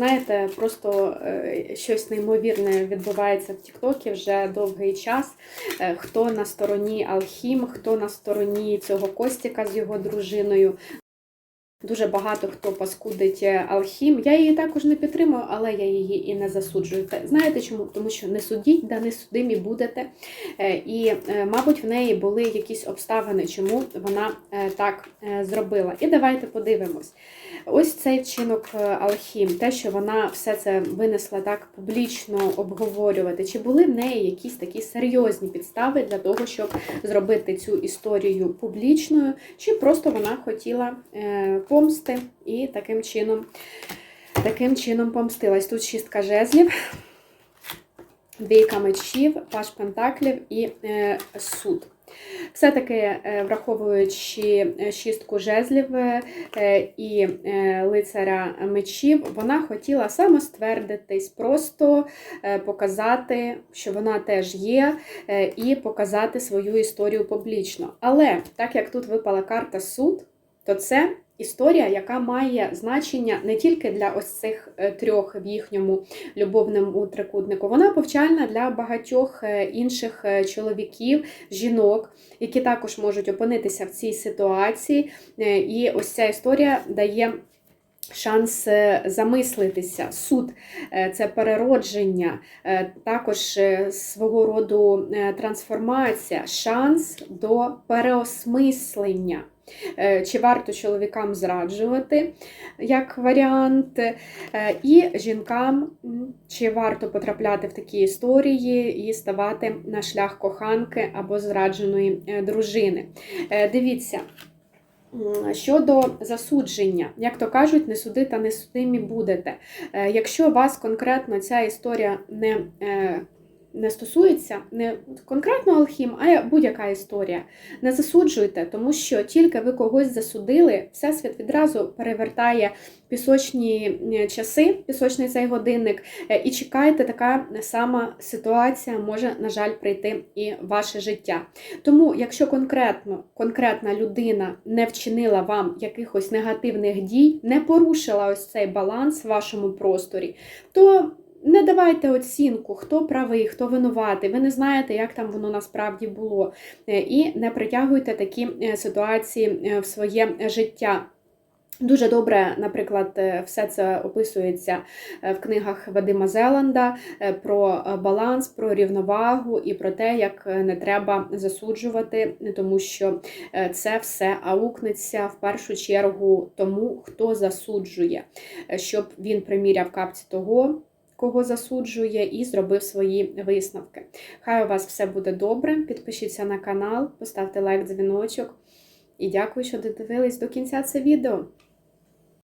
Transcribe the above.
знаєте, просто е, щось неймовірне відбувається в Тіктокі вже довгий час. Е, Хто на стороні Алхім, хто на стороні цього Костіка з його дружиною. Дуже багато хто паскудить е, Алхім. Я її також не підтримую, але я її і не засуджую. Знаєте чому? Тому що не судіть, да не судимі будете. Е, І, е, мабуть, в неї були якісь обставини, чому вона так зробила. І давайте подивимось. Ось цей вчинок Алхім, те, що вона все це винесла так публічно обговорювати. Чи були в неї якісь такі серйозні підстави для того, щоб зробити цю історію публічною, чи просто вона хотіла помсти і таким чином, таким чином помстилась. Тут шістка жезлів, двійка мечів, паш пентаклів і е, суд. Все-таки, е, враховуючи е, шістку жезлів е, і лицаря мечів, вона хотіла самоствердитись, просто показати, що вона теж є, і показати свою історію публічно. Але так як тут випала карта суд, то це історія, яка має значення не тільки для ось цих е, трьох в їхньому любовному трикутнику, вона повчальна для багатьох е, інших е, чоловіків, жінок, які також можуть опинитися в цій ситуації. І ось ця історія дає. Шанс е, замислитися, суд е, це переродження, е, також свого роду трансформація, шанс до переосмислення. Чи варто чоловікам зраджувати як варіант, і жінкам, чи варто потрапляти в такі історії і ставати на шлях коханки або зрадженої дружини. Дивіться. Щодо засудження, як то кажуть, не суди та не судимі будете. Е, Якщо вас конкретно ця історія не, е, не стосується, не конкретно Алхім, а будь-яка історія, не засуджуйте, тому що тільки ви когось засудили, Всесвіт відразу перевертає пісочні е, часи, пісочний цей годинник, е, і чекайте, така сама ситуація може, на жаль, прийти і ваше життя. Тому, якщо конкретно конкретна людина не вчинила вам якихось негативних дій, не порушила ось цей баланс в вашому просторі, то не давайте оцінку, хто правий, хто винуватий. Ви не знаєте, як там воно насправді було. Е, І не притягуйте такі е, ситуації е, в своє життя. Дуже добре, наприклад, все це описується в книгах Вадима Зеланда про баланс, про рівновагу і про те, як не треба засуджувати, тому що це все аукнеться в першу чергу тому, хто засуджує, щоб він приміряв капці того. Кого засуджує, і зробив свої висновки. Хай у вас все буде добре. Підпишіться на канал, поставте лайк, дзвіночок. І дякую, що додивились до кінця це відео.